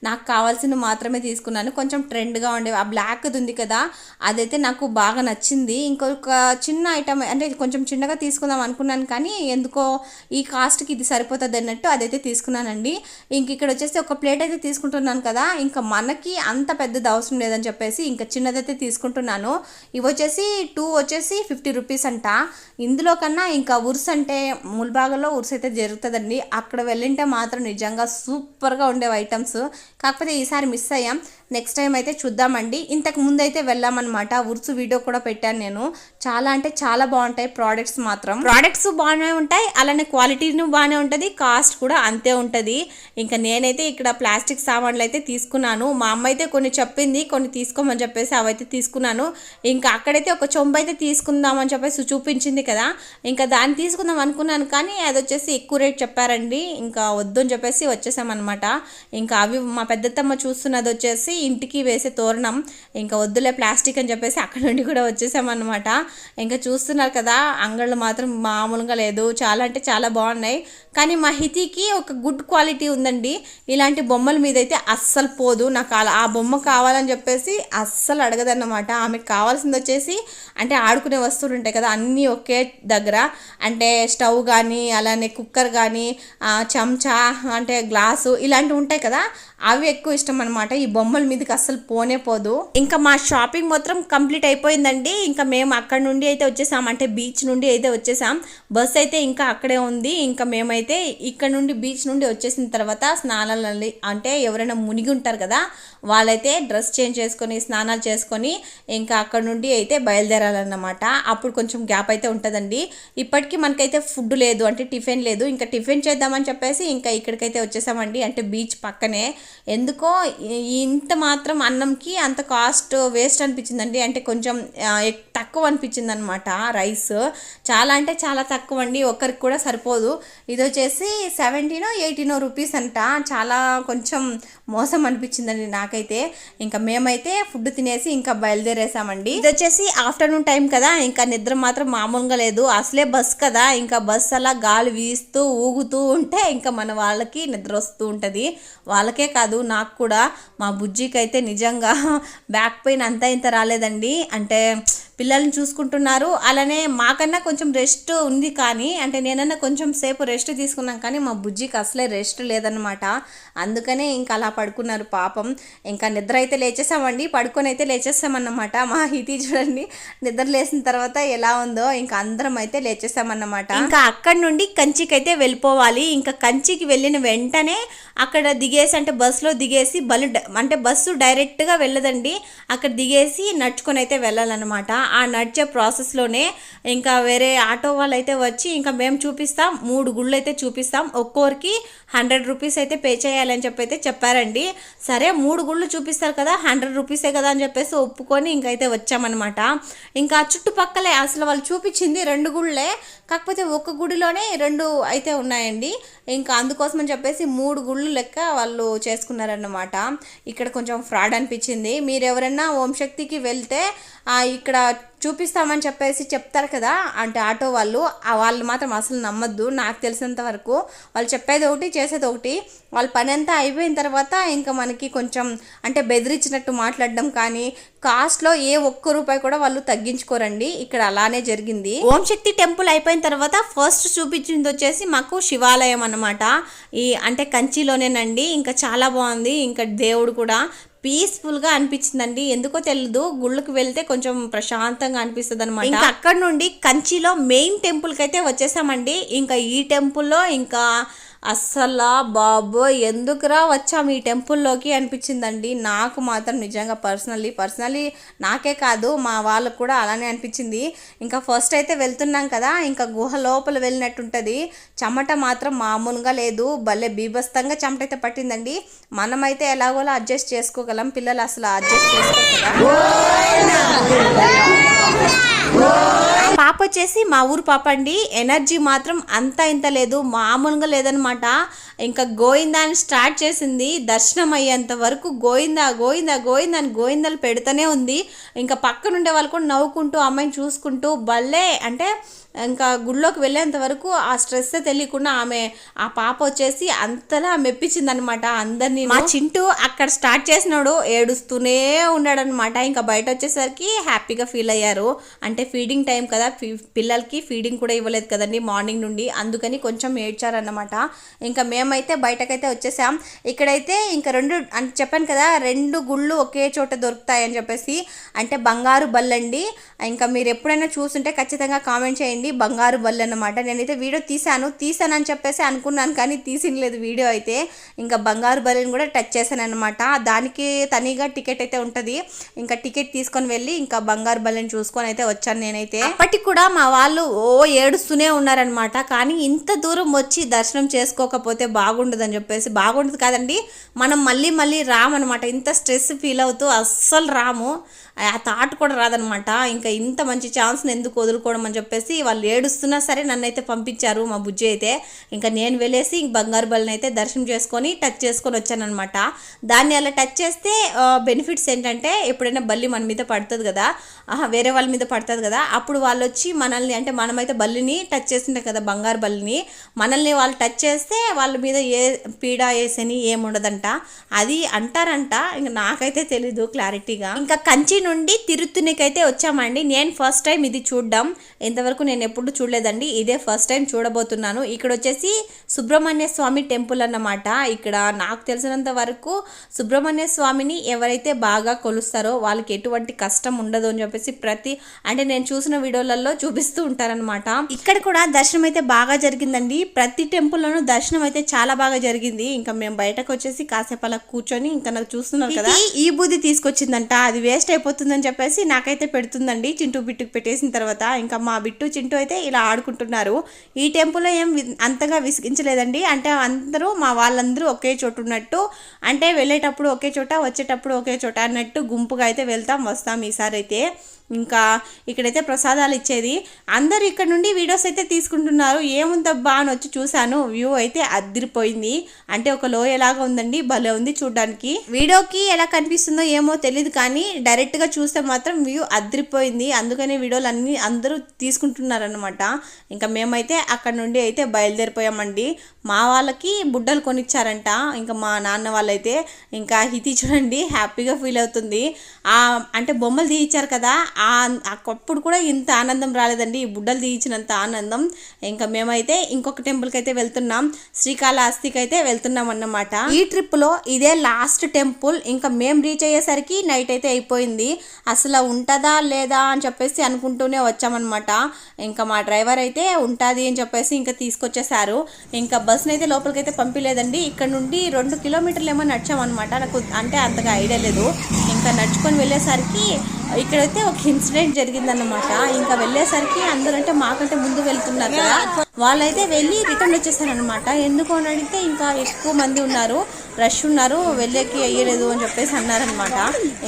నాకు కావాల్సిన మాత్రమే తీసుకున్నాను. కొంచెం ట్రెండ్గా ఉండేవి. ఆ బ్లాక్ది ఉంది కదా అదైతే నాకు బాగా నచ్చింది. ఇంకొక చిన్న ఐటమ్ అంటే కొంచెం చిన్నగా తీసుకుందాం అనుకున్నాను కానీ ఎందుకో ఈ కాస్ట్కి ఇది సరిపోతుంది అన్నట్టు అదైతే తీసుకున్నానండి. ఇంక ఇక్కడ వచ్చేసి ఒక ప్లేట్ అయితే తీసుకుంటున్నాను కదా ఇంకా మనకి అంత పెద్దది అవసరం లేదని చెప్పేసి ఇంకా చిన్నదైతే తీసుకుంటున్నాను. ఇవి వచ్చేసి టూ వచ్చేసి ఫిఫ్టీ రూపీస్ అంట. ఇందులో కన్నా ఇంకా ఉర్స్ అంటే ముల్బాగలో ఉర్స్ అయితే జరుగుతుందండి. అక్కడ వెళ్ళింటే మాత్రం నిజంగా సూపర్గా ఉండేవి ఐటమ్స్. కాకపోతే ఈసారి మిస్ అయ్యాం. నెక్స్ట్ టైం అయితే చూద్దామండి. ఇంతకు ముందు అయితే వెళ్ళామన్నమాట ఉర్సు వీడియో కూడా పెట్టాను నేను. చాలా అంటే చాలా బాగుంటాయి ప్రోడక్ట్స్ మాత్రం. ప్రోడక్ట్స్ బాగానే ఉంటాయి. అలానే క్వాలిటీను బాగానే ఉంటుంది. కాస్ట్ కూడా అంతే ఉంటుంది. ఇంకా నేనైతే ఇక్కడ ప్లాస్టిక్ సామాన్లు అయితే తీసుకున్నాను. మా అమ్మ అయితే కొన్ని చెప్పింది కొన్ని తీసుకోమని చెప్పేసి అవైతే తీసుకున్నాను. ఇంకా అక్కడైతే ఒక చొంబ అయితే తీసుకుందామని చెప్పేసి చూపించింది కదా. ఇంకా దాన్ని తీసుకుందాం అనుకున్నాను కానీ అది వచ్చేసి ఎక్కువ రేట్ చెప్పారండి. ఇంకా వద్దు అని చెప్పేసి వచ్చేసామన్నమాట. ఇంకా అవి మా పెద్దత్తమ్మ చూస్తున్నది వచ్చేసి ఇంటికి వేసే తోరణం. ఇంకా వద్దులే ప్లాస్టిక్ అని చెప్పేసి అక్కడ నుండి కూడా వచ్చేసామన్నమాట. ఇంకా చూస్తున్నారు కదా అంగళ్ళు మాత్రం మామూలుగా లేదు. చాలా అంటే చాలా బాగున్నాయి. కానీ మా హితికి ఒక గుడ్ క్వాలిటీ ఉందండి. ఇలాంటి బొమ్మల మీద అయితే అస్సలు పోదు. నాకు అలా ఆ బొమ్మ కావాలని చెప్పేసి అస్సలు అడగదన్నమాట. ఆమెకు కావాల్సింది వచ్చేసి అంటే ఆడుకునే వస్తువులు ఉంటాయి కదా అన్నీ ఒకే దగ్గర. అంటే స్టవ్ కానీ అలానే కుక్కర్ కానీ చెంచా అంటే గ్లాసు ఇలాంటివి ఉంటాయి కదా అవి ఎక్కువ ఇష్టం అనమాట ఈ బొమ్మల మీదకి అస్సలు పోనే పోదు. ఇంకా మా షాపింగ్ మాత్రం కంప్లీట్ అయిపోయిందండి. ఇంకా మేము అక్కడ నుండి అయితే వచ్చేసాం. అంటే బీచ్ నుండి అయితే వచ్చేసాం. బస్ అయితే ఇంకా అక్కడే ఉంది. ఇంకా మేమైతే ఇక్కడ నుండి బీచ్ నుండి వచ్చేసిన తర్వాత స్నానాలు అంటే ఎవరైనా మునిగి ఉంటారు కదా వాళ్ళైతే డ్రెస్ చేంజ్ చేసుకొని స్నానాలు చేసుకొని ఇంకా అక్కడ నుండి అయితే బయలుదేరాలన్నమాట. అప్పుడు కొంచెం గ్యాప్ అయితే ఉంటుందండి. ఇప్పటికీ మనకైతే ఫుడ్ లేదు అంటే టిఫిన్ లేదు. ఇంకా టిఫిన్ చేద్దామని చెప్పేసి ఇంకా ఇక్కడికైతే వచ్చేసామండి. అంటే బీచ్ పక్కనే ఎందుకో ఇంత మాత్రం అన్నంకి అంత కాస్ట్ వేస్ట్ అనిపించిందండి. అంటే కొంచెం తక్కువ అనిపించింది అనమాట రైస్. చాలా అంటే చాలా తక్కువ అండి ఒక్కరికి కూడా సరిపోదు. ఇది వచ్చేసి సెవెంటీనో ఎయిటీనో రూపీస్ అంట. చాలా కొంచెం మోసం అనిపించిందండి నాకైతే. ఇంకా మేమైతే ఫుడ్ తినేసి ఇంకా బయలుదేరేసామండి. ఇది వచ్చేసి ఆఫ్టర్నూన్ టైం కదా. ఇంకా నిద్ర మాత్రం మామూలుగా లేదు. అసలే బస్ కదా. ఇంకా బస్ అలా గాలి వీస్తూ ఊగుతూ ఉంటే ఇంకా మన వాళ్ళకి నిద్ర వస్తూ ఉంటుంది. వాళ్ళకే కాదు నాకు కూడా మా బుజ్జికి అయితే నిజంగా [LAUGHS] బ్యాక్ పెయిన్ అంతా ఇంత రాలేదండి. అంటే పిల్లల్ని చూసుకుంటున్నారు. అలానే మాకన్నా కొంచెం రెస్ట్ ఉంది కానీ అంటే నేనన్నా కొంచెం సేపు రెస్ట్ తీసుకున్నాం కానీ మా బుజ్జికి అసలే రెస్ట్ లేదనమాట అందుకనే ఇంకా అలా పడుకున్నారు పాపం. ఇంకా నిద్ర అయితే లేచేసామండి. పడుకొని అయితే లేచేసామన్నమాట. మా హితి చూడండి. నిద్ర లేచిన తర్వాత ఎలా ఉందో ఇంకా అందరం అయితే లేచేసామన్నమాట. ఇంకా అక్కడ నుండి కంచికి అయితే వెళ్ళిపోవాలి. ఇంకా కంచికి వెళ్ళిన వెంటనే అక్కడ దిగేసి అంటే బస్సులో దిగేసి బలు అంటే బస్సు డైరెక్ట్గా వెళ్ళదండి. అక్కడ దిగేసి నడుచుకొని అయితే వెళ్ళాలన్నమాట. ఆ నడిచే ప్రాసెస్లోనే ఇంకా వేరే ఆటో వాళ్ళు అయితే వచ్చి ఇంకా మేము చూపిస్తాం మూడు గుళ్ళు అయితే చూపిస్తాం. ఒక్కోరికి హండ్రెడ్ రూపీస్ అయితే పే చేయాలని చెప్పి అయితే చెప్పారండి. సరే మూడు గుళ్ళు చూపిస్తారు కదా హండ్రెడ్ రూపీసే కదా అని చెప్పేసి ఒప్పుకొని ఇంకైతే వచ్చామన్నమాట. ఇంకా చుట్టుపక్కలే అసలు వాళ్ళు చూపించింది రెండు గుళ్ళే కాకపోతే ఒక్క గుడిలోనే రెండు అయితే ఉన్నాయండి. ఇంకా అందుకోసం అని చెప్పేసి మూడు గుళ్ళు లెక్క వాళ్ళు చేసుకున్నారన్నమాట. ఇక్కడ కొంచెం ఫ్రాడ్ అనిపించింది. మీరు ఎవరైనా ఓం శక్తికి వెళ్తే ఇక్కడ చూపిస్తామని చెప్పేసి చెప్తారు కదా అంటే ఆటో వాళ్ళు ఆ వాళ్ళు మాత్రం అసలు నమ్మద్దు. నాకు తెలిసినంత వరకు వాళ్ళు చెప్పేది ఒకటి చేసేది ఒకటి. వాళ్ళ పని అంతా అయిపోయిన తర్వాత ఇంకా మనకి కొంచెం అంటే బెదిరించినట్టు మాట్లాడడం కానీ కాస్ట్లో ఏ ఒక్క రూపాయి కూడా వాళ్ళు తగ్గించుకోరండి. ఇక్కడ అలానే జరిగింది. ఓం శక్తి టెంపుల్ అయిపోయిన తర్వాత ఫస్ట్ చూపించింది వచ్చేసి మాకు శివాలయం అనమాట ఈ అంటే కంచిలోనేనండి. ఇంకా చాలా బాగుంది. ఇంకా దేవుడు కూడా పీస్ఫుల్గా అనిపించిందండి. ఎందుకో తెలియదు గుళ్ళకి వెళ్తే కొంచెం ప్రశాంతంగా అనిపిస్తుంది అనమాట ఇంకా అక్కడ నుండి కంచిలో మెయిన్ టెంపుల్కి అయితే వచ్చేసామండి. ఇంకా ఈ టెంపుల్లో ఇంకా అస్సలా బాబో ఎందుకురా వచ్చాము ఈ టెంపుల్లోకి అనిపించిందండి. నాకు మాత్రం నిజంగా పర్సనల్లీ పర్సనల్లీ నాకే కాదు మా వాళ్ళకు కూడా అలానే అనిపించింది. ఇంకా ఫస్ట్ అయితే వెళ్తున్నాం కదా ఇంకా గుహ లోపల వెళ్ళినట్టుంటుంది. చెమట మాత్రం మామూలుగా లేదు. భలే బీభత్సంగా చెమట అయితే పట్టిందండి. మనమైతే ఎలాగోలా అడ్జస్ట్ చేసుకోగలం. పిల్లలు అసలు అడ్జస్ట్ చేసుకోరు పాప వచ్చేసి మా ఊరు పాప అండి. ఎనర్జీ మాత్రం అంత ఇంత లేదు. మామూలుగా లేదనమాట. ఇంకా గోయిందా అని స్టార్ట్ చేసింది దర్శనం అయ్యేంత వరకు గోయిందా గోయిందా గోయిందా అని గోయిందాలు పెడుతూనే ఉంది. ఇంకా పక్కనుండే వాళ్ళు కూడా నవ్వుకుంటూ అమ్మాయిని చూసుకుంటూ భలే అంటే ఇంకా గుళ్ళోకి వెళ్ళేంత వరకు ఆ స్ట్రెస్ తెలియకుండా ఆమె ఆ పాప వచ్చేసి అంతలా మెప్పించింది అనమాట అందరినీ. మా చింటూ అక్కడ స్టార్ట్ చేసినాడు ఏడుస్తూనే ఉన్నాడనమాట ఇంకా బయట వచ్చేసరికి హ్యాపీగా ఫీల్ అయ్యారు. అంటే ఫీడింగ్ టైం కదా పిల్లలకి ఫీడింగ్ కూడా ఇవ్వలేదు కదండి మార్నింగ్ నుండి. అందుకని కొంచెం ఏడ్చారన్నమాట. ఇంకా మేమైతే బయటకైతే వచ్చేసాం. ఇక్కడైతే ఇంకా రెండు అంటే చెప్పాను కదా రెండు గుళ్ళు ఒకే చోట దొరుకుతాయని చెప్పేసి అంటే బంగారు బల్లండి ఇంకా మీరు ఎప్పుడైనా చూస్తుంటే ఖచ్చితంగా కామెంట్ చేయండి బంగారు బల్లు అనమాట నేనైతే వీడియో తీశాను తీసానని చెప్పేసి అనుకున్నాను కానీ తీసినలేదు వీడియో అయితే. ఇంకా బంగారు బల్లిని కూడా టచ్ చేశాను అనమాట దానికి తనిగా టికెట్ అయితే ఉంటుంది. ఇంకా టికెట్ తీసుకొని వెళ్ళి ఇంకా బంగారు బల్లిని చూసుకొని అయితే వచ్చాను నేనైతే. అప్పటికి కూడా మా వాళ్ళు ఓ ఏడుస్తూనే ఉన్నారనమాట కానీ ఇంత దూరం వచ్చి దర్శనం చేసుకుని చేసుకోకపోతే బాగుండదని చెప్పేసి బాగుండదు కాదండి. మనం మళ్ళీ మళ్ళీ రామనమాట ఇంత స్ట్రెస్ ఫీల్ అవుతూ అస్సలు రాము. ఆ థాట్ కూడా రాదనమాట ఇంకా ఇంత మంచి ఛాన్స్ని ఎందుకు వదులుకోవడం అని చెప్పేసి వాళ్ళు ఏడుస్తున్నా సరే నన్ను అయితే పంపించారు మా బుజ్జి అయితే. ఇంకా నేను వెళ్ళేసి ఇంక బంగారు బల్ని అయితే దర్శనం చేసుకొని టచ్ చేసుకొని వచ్చానమాట దాన్ని అలా టచ్ చేస్తే బెనిఫిట్స్ ఏంటంటే ఎప్పుడైనా బల్లి మన మీద పడుతుంది కదా. ఆహా, వేరే వాళ్ళ మీద పడుతుంది కదా. అప్పుడు వాళ్ళు వచ్చి మనల్ని అంటే మనమైతే బల్లిని టచ్ చేస్తుంటాం కదా బంగారు బల్లిని. మనల్ని వాళ్ళు టచ్ చేస్తే వాళ్ళ మీద ఏ పీడ వేసని ఏముండదంట. అది అంటారంట. ఇంకా నాకైతే తెలీదు క్లారిటీగా. ఇంకా కంచి నుండి తిరుత్తునికైతే వచ్చామండి. నేను ఫస్ట్ టైం ఇది చూడడం. ఇంతవరకు నేను ఎప్పుడు చూడలేదండి. ఇదే ఫస్ట్ టైం చూడబోతున్నాను. ఇక్కడ వచ్చేసి సుబ్రహ్మణ్య స్వామి టెంపుల్ అన్నమాట. ఇక్కడ నాకు తెలిసినంత వరకు సుబ్రహ్మణ్య స్వామిని ఎవరైతే బాగా కొలుస్తారో వాళ్ళకి ఎటువంటి కష్టం ఉండదు అని చెప్పేసి ప్రతి అంటే నేను చూసిన వీడియోలలో చూపిస్తూ ఉంటారనమాట ఇక్కడ కూడా దర్శనం అయితే బాగా జరిగిందండి. ప్రతి టెంపుల్లోనూ దర్శనం అయితే చాలా బాగా జరిగింది. ఇంకా మేము బయటకు వచ్చేసి కాసేపు అలా కూర్చొని ఇంకా నాకు చూస్తున్నారు కదా. ఈ బూది తీసుకొచ్చిందంట. అది వేస్ట్ అయిపోతుందని చెప్పేసి నాకైతే పెడుతుందండి. చింటూ బిట్టుకు పెట్టేసిన తర్వాత ఇంకా మా బిట్టు చింటూ అయితే ఇలా ఆడుకుంటున్నారు. ఈ టెంపుల్లో ఏం అంతగా విసిగించలేదండి. అంటే అందరూ మా వాళ్ళందరూ ఒకే చోటు ఉన్నట్టు అంటే వెళ్ళేటప్పుడు ఒకే చోట వచ్చేటప్పుడు ఒకే చోట అన్నట్టు గుంపుగా అయితే వెళ్తాం వస్తాం ఈసారి అయితే ఇంకా ఇక్కడైతే ప్రసాదాలు ఇచ్చేది. అందరు ఇక్కడ నుండి వీడియోస్ అయితే తీసుకుంటున్నారు. ఏముందబ్బా అని వచ్చి చూశాను. వ్యూ అయితే అదిరిపోయింది అంటే ఒక లోయలాగా ఉందండి. భలే ఉంది చూడడానికి. వీడియోకి ఎలా కనిపిస్తుందో ఏమో తెలియదు కానీ డైరెక్ట్గా చూస్తే మాత్రం వ్యూ అదిరిపోయింది అందుకనే వీడియోలు అన్నీ అందరూ తీసుకుంటున్నారనమాట ఇంకా మేమైతే అక్కడ నుండి అయితే బయలుదేరిపోయామండి. మా వాళ్ళకి బుడ్డలు కొనిచ్చారంట. ఇంకా మా నాన్న వాళ్ళైతే ఇంకా హితి చూడండి హ్యాపీగా ఫీల్ అవుతుంది. ఆ అంటే బొమ్మలు తీయించారు కదా ఆ అప్పుడు కూడా ఇంత ఆనందం రాలేదండి. ఈ బుడ్డలు తీయించినంత ఆనందం. ఇంకా మేమైతే ఇంకొక టెంపుల్కి అయితే వెళ్తున్నాం. శ్రీకాళహస్తికి అయితే వెళ్తున్నాం అన్నమాట ఈ ట్రిప్లో ఇదే లాస్ట్ టెంపుల్. ఇంకా మేము రీచ్ అయ్యేసరికి నైట్ అయితే అయిపోయింది. అసలు ఉంటుందా లేదా అని చెప్పేసి అనుకుంటూనే వచ్చామన్నమాట. ఇంకా మా డ్రైవర్ అయితే ఉంటుంది అని చెప్పేసి ఇంకా తీసుకొచ్చేసారు. ఇంకా బస్ని అయితే లోపలికి అయితే పంపించలేదండి ఇక్కడ నుండి రెండు కిలోమీటర్లు ఏమో నడిచామన్నమాట. నాకు అంటే అంతగా ఐడియా లేదు. ఇంకా నడుచుకొని వెళ్ళేసరికి ఇక్కడైతే ఒక ఇన్సిడెంట్ జరిగిందన్నమాట. ఇంకా వెళ్ళేసరికి అందరూ అంటే మాకంటే ముందు వెళ్తున్నారు కదా. వాళ్ళైతే వెళ్ళి రిటర్న్ వచ్చేసారనమాట ఎందుకు అని అడిగితే ఇంకా ఎక్కువ మంది ఉన్నారు రష్ ఉన్నారు వెళ్ళేకి అయ్యలేదు అని చెప్పేసి అన్నారనమాట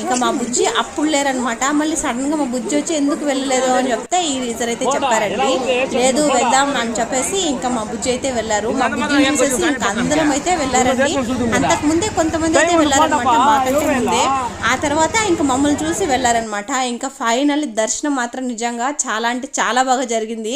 ఇంకా మా బుజ్జి అప్పుడు లేరనమాట మళ్ళీ సడన్గా మా బుజ్జి వచ్చి ఎందుకు వెళ్ళలేదు అని చెప్తే ఈ రీజన్ అయితే చెప్పారండి. లేదు వెళ్దాం అని చెప్పేసి ఇంకా మా బుజ్జి అయితే వెళ్ళారు. మా బుజ్జి చూసేసి ఇంకా అందరం అయితే వెళ్ళారండి. అంతకుముందే కొంతమంది అయితే వెళ్ళారనమాట మాకంటే ముందే. ఆ తర్వాత ఇంకా మమ్మల్ని చూసి వెళ్ళారనమాట ఇంకా ఫైనల్ దర్శనం మాత్రం నిజంగా చాలా అంటే చాలా బాగా జరిగింది.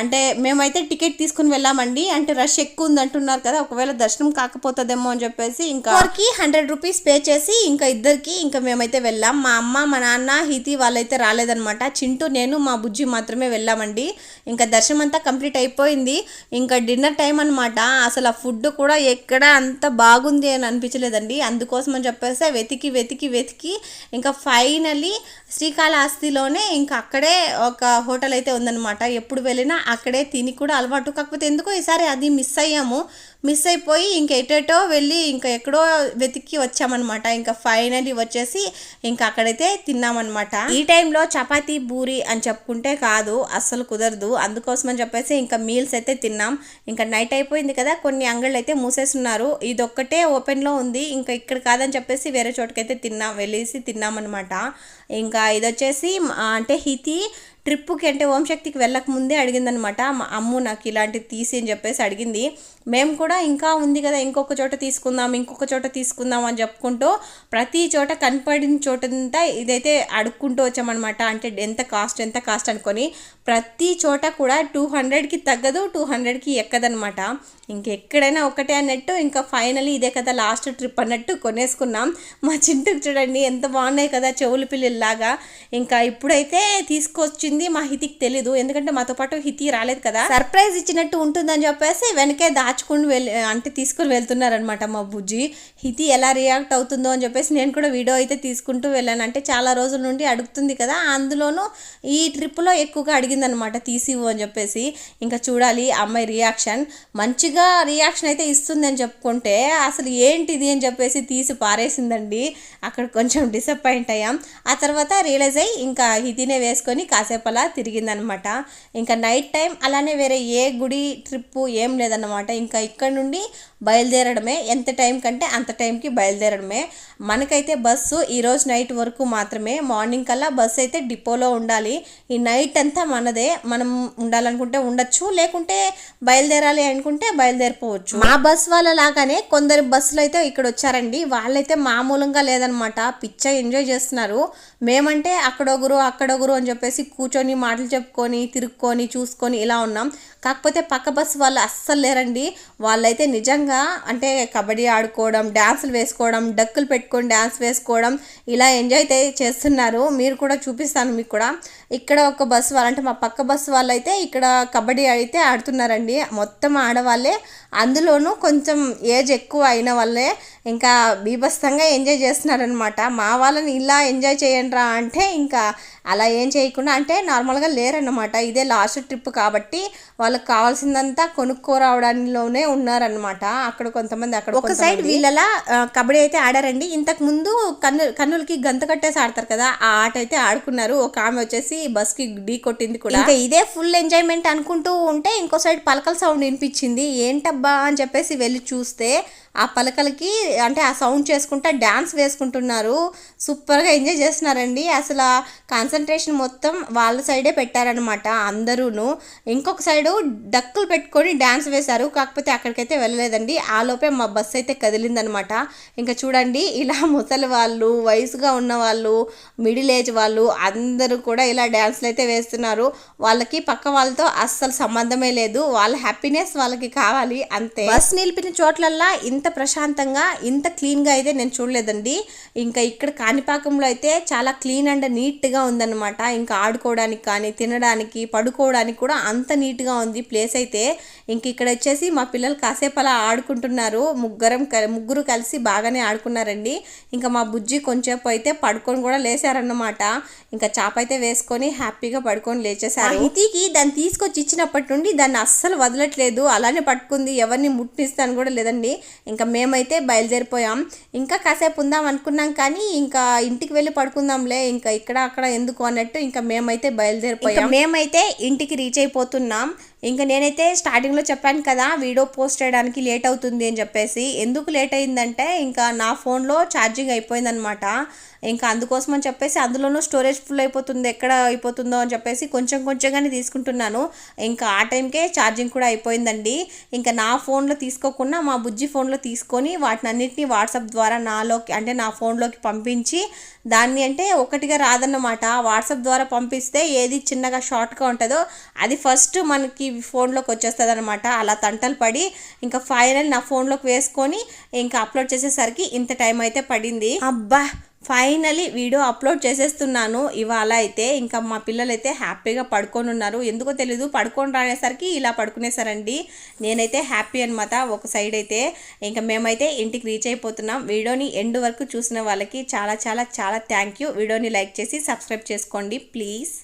అంటే మేమైతే టికెట్ తీసుకుని వెళ్ళామండి. అంటే రష్ ఎక్కువ ఉంది అంటున్నారు కదా ఒకవేళ దర్శనం కాకపోతుందేమో అని చెప్పేసి ఇంకా వారికి హండ్రెడ్ రూపీస్ పే చేసి ఇంకా ఇద్దరికి ఇంకా మేమైతే వెళ్ళాం. మా అమ్మ మా నాన్న హితి వాళ్ళైతే రాలేదనమాట చింటూ నేను మా బుజ్జి మాత్రమే వెళ్ళామండి. ఇంకా దర్శనం అంతా కంప్లీట్ అయిపోయింది. ఇంకా డిన్నర్ టైం అనమాట అసలు ఆ ఫుడ్ కూడా ఎక్కడ అంత బాగుంది అని అనిపించలేదండి. అందుకోసం అని చెప్పేసి వెతికి వెతికి వెతికి ఇంకా ఫైనలీ శ్రీకాళహస్తిలోనే ఇంకా అక్కడే ఒక హోటల్ అయితే ఉందన్నమాట. ఎప్పుడు వెళ్ళినా అక్కడే తిని కూడా అలవాటు. కాకపోతే ఎందుకో ఈసారి అది మిస్ అయ్యాము. మిస్ అయిపోయి ఇంక ఎటేటో వెళ్ళి ఇంకా ఎక్కడో వెతికి వచ్చామన్నమాట. ఇంకా ఫైనలీ వచ్చేసి ఇంకా అక్కడైతే తిన్నామన్నమాట. ఈ టైంలో చపాతి పూరి అని చెప్పుకుంటే కాదు అస్సలు కుదరదు. అందుకోసమని చెప్పేసి ఇంకా మీల్స్ అయితే తిన్నాం. ఇంకా నైట్ అయిపోయింది కదా కొన్ని అంగళ్ళు అయితే మూసేస్తున్నారు ఇది ఒక్కటే ఓపెన్లో ఉంది. ఇంకా ఇక్కడ కాదని చెప్పేసి వేరే చోటుకైతే తిన్నాం వెళ్ళేసి తిన్నామన్నమాట. ఇంకా ఇది వచ్చేసి అంటే హితి ట్రిప్పుకి అంటే ఓంశక్తికి వెళ్ళక ముందే అడిగిందనమాట మా అమ్ము నాకు ఇలాంటివి తీసి అని చెప్పేసి అడిగింది. మేము కూడా ఇంకా ఉంది కదా ఇంకొక చోట తీసుకుందాం ఇంకొక చోట తీసుకుందాం అని చెప్పుకుంటూ ప్రతి చోట కనపడిన చోటంతా ఇదైతే అడుక్కుంటూ వచ్చామన్నమాట. అంటే ఎంత కాస్ట్ ఎంత కాస్ట్ అనుకొని ప్రతి చోట కూడా టూ హండ్రెడ్కి తగ్గదు టూ హండ్రెడ్కి ఎక్కదనమాట ఇంకెక్కడైనా ఒకటే అన్నట్టు ఇంకా ఫైనలీ ఇదే కదా లాస్ట్ ట్రిప్ అన్నట్టు కొనేసుకున్నాం. మా చింటుకు చూడండి ఎంత బాగున్నాయి కదా చెవులు పిల్లల్లాగా. ఇంకా ఇప్పుడైతే తీసుకొచ్చింది మా హితికి తెలీదు. ఎందుకంటే మాతో పాటు హితి రాలేదు కదా. సర్ప్రైజ్ ఇచ్చినట్టు ఉంటుందని చెప్పేసి వెనకే దాచుకుని వెళ్ళి అంటే తీసుకుని వెళ్తున్నారనమాట మా బుజ్జి. హితి ఎలా రియాక్ట్ అవుతుందో అని చెప్పేసి నేను కూడా వీడియో అయితే తీసుకుంటూ వెళ్ళాను. అంటే చాలా రోజుల నుండి అడుగుతుంది కదా అందులోనూ ఈ ట్రిప్లో ఎక్కువగా అడిగింది అడిగిందనమాట తీసివు అని చెప్పేసి. ఇంకా చూడాలి అమ్మాయి రియాక్షన్ మంచిగా రియాక్షన్ అయితే ఇస్తుంది అని చెప్పుకుంటే అసలు ఏంటిది అని చెప్పేసి తీసి పారేసిందండి. అక్కడ కొంచెం డిసప్పాయింట్ అయ్యాం. ఆ తర్వాత రియలైజ్ అయ్యి ఇంకా హితినే వేసుకొని కాసేపు అలా తిరిగిందనమాట ఇంకా నైట్ టైం అలానే వేరే ఏ గుడి ట్రిప్పు ఏం లేదన్నమాట. ఇంకా ఇక్కడ నుండి బయలుదేరడమే ఎంత టైం కంటే అంత టైంకి బయలుదేరడమే. మనకైతే బస్సు ఈరోజు నైట్ వరకు మాత్రమే. మార్నింగ్ కల్లా బస్సు అయితే డిపోలో ఉండాలి. ఈ నైట్ అంతా మనదే మనం ఉండాలనుకుంటే ఉండొచ్చు లేకుంటే బయలుదేరాలి అనుకుంటే బయలుదేరిపోవచ్చు. మా బస్ వాళ్ళ లాగానే కొందరు బస్సులు అయితే ఇక్కడ వచ్చారండి. వాళ్ళైతే మామూలుగా లేదనమాట పిచ్చ ఎంజాయ్ చేస్తున్నారు. మేమంటే అక్కడొగురు అక్కడొగురు అని చెప్పేసి కూర్చొని మాటలు చెప్పుకొని తిరుక్కొని చూసుకొని ఇలా ఉన్నాం. కాకపోతే పక్క బస్సు వాళ్ళు అస్సలు లేరండి. వాళ్ళైతే నిజంగా అంటే కబడ్డీ ఆడుకోవడం డ్యాన్సులు వేసుకోవడం డక్కులు పెట్టుకొని డ్యాన్స్ వేసుకోవడం ఇలా ఎంజాయ్ అయితే చేస్తున్నారు. మీరు కూడా చూపిస్తాను మీకు కూడా. ఇక్కడ ఒక బస్సు వాళ్ళంటే మా పక్క బస్సు వాళ్ళైతే ఇక్కడ కబడ్డీ అయితే ఆడుతున్నారండి. మొత్తం ఆడవాళ్ళే. అందులోనూ కొంచెం ఏజ్ ఎక్కువ అయిన వాళ్ళే ఇంకా బీభత్సంగా ఎంజాయ్ చేస్తున్నారనమాట మా వాళ్ళని ఇలా ఎంజాయ్ చేయండి రా అంటే ఇంకా అలా ఏం చేయకుండా అంటే నార్మల్గా లేరన్నమాట. ఇదే లాస్ట్ ట్రిప్ కాబట్టి వాళ్ళకి కావాల్సిందంతా కొనుక్కోరావడంలోనే ఉన్నారనమాట అక్కడ కొంతమంది అక్కడ ఒక సైడ్ వీళ్ళలా కబడ్డీ అయితే ఆడారండి. ఇంతకు ముందు కన్ను కన్నులకి గంత కట్టేసి ఆడతారు కదా ఆ ఆట అయితే ఆడుకున్నారు. ఒక ఆమె వచ్చేసి బస్కి ఢీ కొట్టింది కూడా. ఇంకా ఇదే ఫుల్ ఎంజాయ్మెంట్ అనుకుంటూ ఉంటే ఇంకో సైడ్ పలకల సౌండ్ వినిపించింది. ఏంటబ్బా అని చెప్పేసి వెళ్ళి చూస్తే ఆ పలకలకి అంటే ఆ సౌండ్ చేసుకుంటా డ్యాన్స్ వేసుకుంటున్నారు. సూపర్గా ఎంజాయ్ చేస్తున్నారండి. అసలు ఆ కాన్సన్ట్రేషన్ మొత్తం వాళ్ళ సైడే పెట్టారనమాట అందరూను. ఇంకొక సైడు డక్కులు పెట్టుకొని డ్యాన్స్ వేశారు. కాకపోతే అక్కడికైతే వెళ్ళలేదండి. ఆ లోపే మా బస్సు అయితే కదిలిందనమాట ఇంకా చూడండి ఇలా [LAUGHS] ముసలి వాళ్ళు వయసుగా ఉన్న వాళ్ళు మిడిల్ ఏజ్ వాళ్ళు అందరూ కూడా ఇలా డ్యాన్స్లు అయితే వేస్తున్నారు. వాళ్ళకి పక్క వాళ్ళతో అస్సలు సంబంధమే లేదు. వాళ్ళ హ్యాపీనెస్ వాళ్ళకి కావాలి అంతే. బస్ నిలిపిన చోట్లల్లా ఇంత ఇంత ప్రశాంతంగా ఇంత క్లీన్గా అయితే నేను చూడలేదండి. ఇంకా ఇక్కడ కాణిపాకంలో అయితే చాలా క్లీన్ అండ్ నీట్గా ఉందన్నమాట. ఇంకా ఆడుకోవడానికి కానీ తినడానికి పడుకోవడానికి కూడా అంత నీట్గా ఉంది ప్లేస్ అయితే. ఇంక ఇక్కడ వచ్చేసి మా పిల్లలు కాసేపు అలా ఆడుకుంటున్నారు. ముగ్గురం కల్- ముగ్గురు కలిసి బాగానే ఆడుకున్నారండి. ఇంకా మా బుజ్జి కొంచెంసేపు అయితే పడుకొని కూడా లేచారన్నమాట. ఇంకా చాప అయితే వేసుకొని హ్యాపీగా పడుకొని లేచేశారు. హితికి దాన్ని తీసుకొచ్చి ఇచ్చినప్పటి నుండి దాన్ని అస్సలు వదలట్లేదు. అలానే పట్టుకుంది. ఎవరిని ముట్టిస్తాను కూడా లేదండి. ఇంకా మేమైతే బయలుదేరిపోయాం. ఇంకా కాసేపు ఉందాం అనుకున్నాం కానీ ఇంకా ఇంటికి వెళ్ళి పడుకుందాంలే. ఇంకా ఇక్కడ అక్కడ ఎందుకు అన్నట్టు ఇంకా మేమైతే బయలుదేరిపోయాం. మేమైతే ఇంటికి రీచ్ అయిపోతున్నాం. ఇంకా నేనైతే స్టార్టింగ్లో చెప్పాను కదా వీడియో పోస్ట్ చేయడానికి లేట్ అవుతుంది అని చెప్పేసి. ఎందుకు లేట్ అయిందంటే ఇంకా నా ఫోన్లో ఛార్జింగ్ అయిపోయిందనమాట ఇంకా అందుకోసం అని చెప్పేసి అందులోనూ స్టోరేజ్ ఫుల్ అయిపోతుంది ఎక్కడ అయిపోతుందో అని చెప్పేసి కొంచెం కొంచెంగానే తీసుకుంటున్నాను. ఇంకా ఆ టైంకే ఛార్జింగ్ కూడా అయిపోయిందండి. ఇంకా నా ఫోన్లో తీసుకోకుండా మా బుజ్జి ఫోన్లో తీసుకొని వాటిని అన్నింటినీ వాట్సాప్ ద్వారా నాలోకి అంటే నా ఫోన్లోకి పంపించి దాన్ని అంటే ఒకటిగా రాదన్నమాట. వాట్సాప్ ద్వారా పంపిస్తే ఏది చిన్నగా షార్ట్గా ఉంటుందో అది ఫస్ట్ మనకి ఫోన్లోకి వచ్చేస్తుంది అనమాట అలా తంటలు పడి ఇంకా ఫైనల్ నా ఫోన్లోకి వేసుకొని ఇంకా అప్లోడ్ చేసేసరికి ఇంత టైం అయితే పడింది. అబ్బా! ఫైనలీ వీడియో అప్లోడ్ చేసేస్తున్నాను. ఇవాళ అయితే ఇంకా మా పిల్లలు అయితే హ్యాపీగా పడుకొని ఉన్నారు ఎందుకో తెలీదు పడుకొని రానేసరికి ఇలా పడుకునేసారండి. నేనైతే హ్యాపీ అనమాట ఒక సైడ్ అయితే ఇంకా మేమైతే ఇంటికి రీచ్ అయిపోతున్నాం. వీడియోని ఎండ్ వరకు చూసిన వాళ్ళకి చాలా చాలా చాలా థ్యాంక్ యూ. వీడియోని లైక్ చేసి సబ్స్క్రైబ్ చేసుకోండి ప్లీజ్.